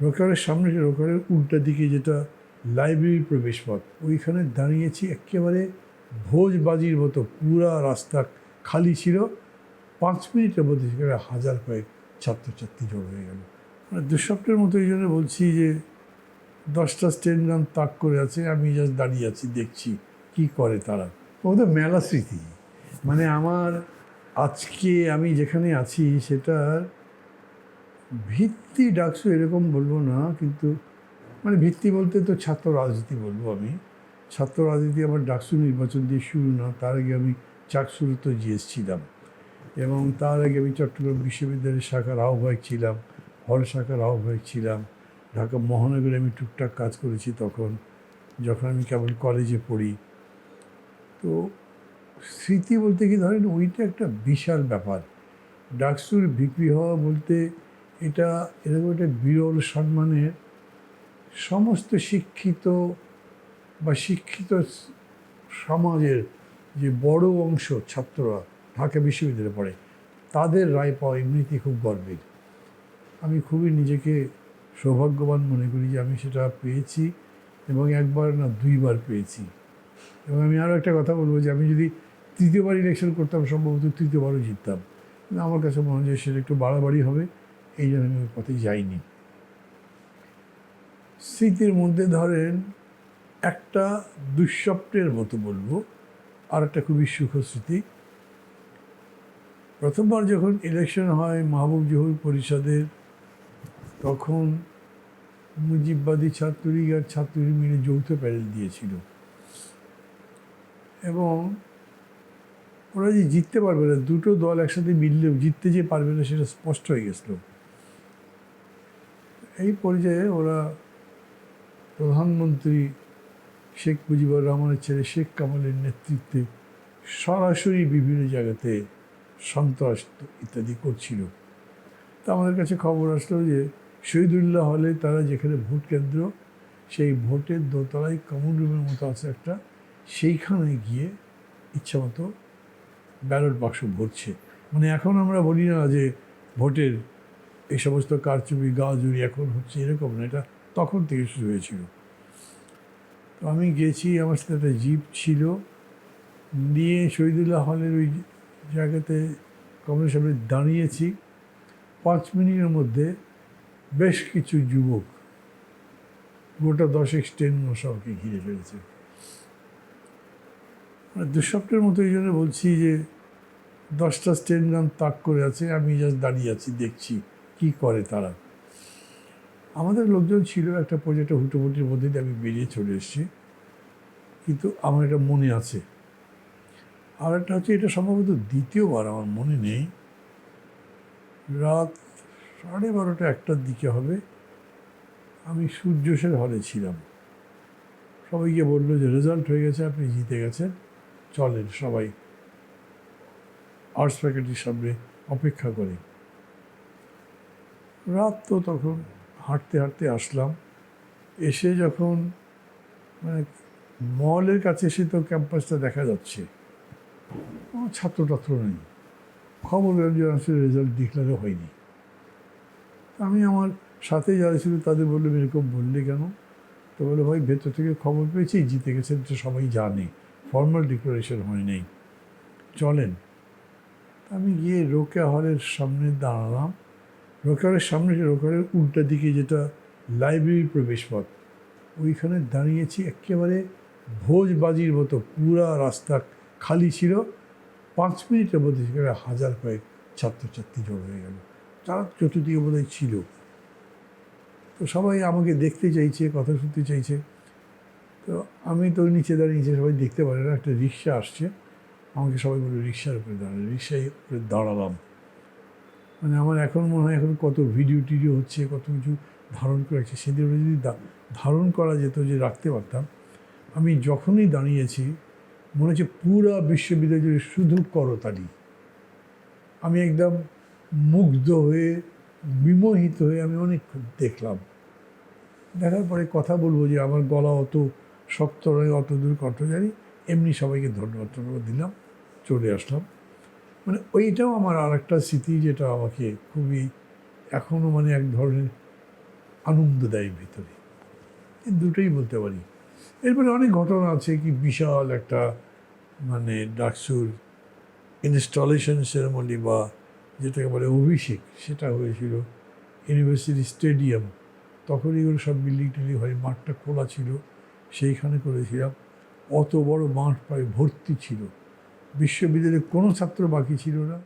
রোকারের সামনে রোকারের উল্টা দিকে যেটা লাইব্রেরির প্রবেশপথ, ওইখানে দাঁড়িয়েছি একেবারে ভোজবাজির মতো, পুরা রাস্তা খালি ছিল। পাঁচ মিনিটের মধ্যে সেখানে হাজার কয়েক ছাত্রছাত্রী জড়ো হয়ে গেল। মানে দুঃস্বপ্নের মতো এই জন্য বলছি যে, দশটা স্টেন গান তাক করে আছে, আমি জাস্ট দাঁড়িয়ে আছি, দেখছি কি করে তারা। ওদের মেলা স্মৃতি। মানে আমার আজকে আমি যেখানে আছি সেটার ভিত্তি ডাকসু এরকম বলব না, কিন্তু মানে ভিত্তি বলতে তো ছাত্র রাজনীতি বলব আমি। ছাত্র রাজনীতি আমার ডাকসু নির্বাচন দিয়ে শুরু না, তার আগে আমি চাকসুর তো জিএস ছিলাম। এবং তার আগে আমি চট্টগ্রাম বিশ্ববিদ্যালয়ের শাখার আহ্বায়ক ছিলাম, হল শাখার আহ্বায়ক ছিলাম। ঢাকা মহানগরে আমি টুকটাক কাজ করেছি তখন, যখন আমি কেবল কলেজে পড়ি। তো স্মৃতি বলতে কি ধরেন, ওইটা একটা বিশাল ব্যাপার। ডাকসুর বিক্রি হওয়া বলতে এটা, এরকম একটা বিরল সম্মানের সমস্ত শিক্ষিত বা শিক্ষিত সমাজের যে বড় অংশ ছাত্ররা ঢাকা বিশ্ববিদ্যালয়ে পড়ে, তাদের রায় পাওয়া এমনিতেই খুব গর্বের। আমি খুবই নিজেকে সৌভাগ্যবান মনে করি যে আমি সেটা পেয়েছি এবং একবার না দুইবার পেয়েছি। এবং আমি আরও একটা কথা বলব যে আমি যদি তৃতীয়বার ইলেকশন করতাম, সম্ভবত তৃতীয়বারও জিততাম। কিন্তু আমার কাছে মনে হয় যে সেটা একটু বাড়াবাড়ি হবে। এই জন্য আমি ওই পথে যাইনি। স্মৃতির মধ্যে ধরেন একটা দুঃস্বপ্নের মতো বলব, আর একটা খুবই সুখ স্মৃতি। প্রথমবার যখন ইলেকশন হয়, মাহবুব জহুর পরিষদের, তখন মুজিববাদী ছাত্রলীগ আর ছাত্রলীগ মিলে যৌথ প্যানেল দিয়েছিল। এবং ওরা যে জিততে পারবে না, দুটো দল একসাথে মিললেও জিততে যে পারবে না, সেটা স্পষ্ট হয়ে গেছিল। এই পর্যায়ে ওরা প্রধানমন্ত্রী শেখ মুজিবুর রহমানের ছেলে শেখ কামালের নেতৃত্বে সরাসরি বিভিন্ন জায়গাতে সন্ত্রাস ইত্যাদি করছিল। তা আমাদের কাছে খবর আসলো যে শহীদুল্লাহ হলে তারা যেখানে ভোট কেন্দ্র, সেই ভোটের দোতলায় কমন রুমের মতো আছে একটা, সেইখানে গিয়ে ইচ্ছামতো ব্যালট বাক্স ভরছে। মানে এখন আমরা বলি না যে ভোটের এই সমস্ত কারচুপি, গাজুরি, এখন হচ্ছে এরকম না, এটা তখন থেকে শুরু হয়েছিল। তো আমি গেছি, আমার সাথে একটা জিপ ছিল, নিয়ে শহীদুল্লাহ হলের ওই জায়গাতে কমরের সামনে দাঁড়িয়েছি। পাঁচ মিনিটের মধ্যে বেশ কিছু যুবক, গোটা দশেক স্টেন মশাকে ঘিরে ফেলেছে। মানে দুঃস্বপ্নের মতো এই জন্য বলছি যে, দশটা স্টেন গান তাক করে আছে, আমি জাস্ট দাঁড়িয়ে আছি, দেখছি। কি করে তারা? আমাদের লোকজন ছিল একটা পর্যায়ে হুটোপুটির মধ্যে দিয়ে আমি বেরিয়ে চলে এসেছি। কিন্তু আমার এটা মনে আছে। আর একটা হচ্ছে এটা সম্ভবত দ্বিতীয়বার আমার মনে নেই। রাত সাড়ে বারোটা একটার দিকে হবে। আমি সূর্যসের হলে ছিলাম। সবাই গিয়ে বলল যে, রেজাল্ট হয়ে গেছে, আপনি জিতে গেছেন। চলেন সবাই। আর্টস ফ্যাকাল্টির সামনে অপেক্ষা করে রাত তো তখন হাঁটতে হাঁটতে আসলাম। এসে যখন মানে মলের কাছে এসে তো ক্যাম্পাসটা দেখা যাচ্ছে। আমার ছাত্র টাত্র নেই। খবর পেলাম যে রেজাল্ট ডিক্লারও হয়নি। আমি আমার সাথে যারা ছিল তাদের বললাম এরকম বললে কেন? তো বলে ভাই, ভেতর থেকে খবর পেয়েছি, জিতে গেছেন তো সবাই জানে। ফর্মাল ডিক্লারেশন হয় নাই। চলেন। আমি গিয়ে রোকে হলের সামনে দাঁড়ালাম। রোকেয়ারের সামনে রোকারের উল্টা দিকে যেটা লাইব্রেরির প্রবেশপথ, ওইখানে দাঁড়িয়েছি একেবারে ভোজবাজির মতো, পুরা রাস্তা খালি ছিল। পাঁচ মিনিটের মধ্যে সেখানে হাজার কয়েক ছাত্রছাত্রী জড়ো হয়ে গেল। তারা চতুর্দিকে বোধহয় ছিল। তো সবাই আমাকে দেখতে চাইছে, কথা শুনতে চাইছে। তো আমি তো নিচে দাঁড়িয়ে দাঁড়িয়েছি সবাই দেখতে পারে না, একটা রিক্সা আসছে। আমাকে সবাই বলে রিক্সার উপরে দাঁড়াল রিক্সায় উপরে দাঁড়ালাম। মানে আমার এখন মনে হয় এখন কত ভিডিও টিডিও হচ্ছে, কত কিছু ধারণ করে রাখছে সেদিন যদি ধারণ করা যেত যে রাখতে পারতাম, আমি যখনই দাঁড়িয়েছি, মনে হচ্ছে পুরা বিশ্ববিদ্যালয় জুড়ে শুধু করতালি। আমি একদম মুগ্ধ হয়ে, বিমোহিত হয়ে আমি অনেক দেখলাম। দেখার পরে কথা বলব যে আমার গলা অত শক্ত নয়, অত দূর কণ্ঠ জানি, এমনি সবাইকে ধন্যবাদ টন্যবাদ দিলাম, চলে আসলাম। মানে ওইটাও আমার আর একটা স্মৃতি যেটা আমাকে খুবই এখনও মানে এক ধরনের আনন্দ দেয় ভিতরে। দুটোই বলতে পারি। এরপরে অনেক ঘটনা আছে কি বিশাল একটা মানে ডাকসুর ইনস্টলেশন সেরেমনি বা যেটাকে বলে অভিষেক, সেটা হয়েছিল ইউনিভার্সিটি স্টেডিয়াম তখন এগুলো সব বিল্ডিং টিল্ডিং হয়, মাঠটা খোলা ছিল, সেইখানে করেছিলাম। অত বড় মাঠ প্রায় ভর্তি ছিল। বিশ্ববিদ্যালয়ে কোনো ছাত্র বাকি ছিল না।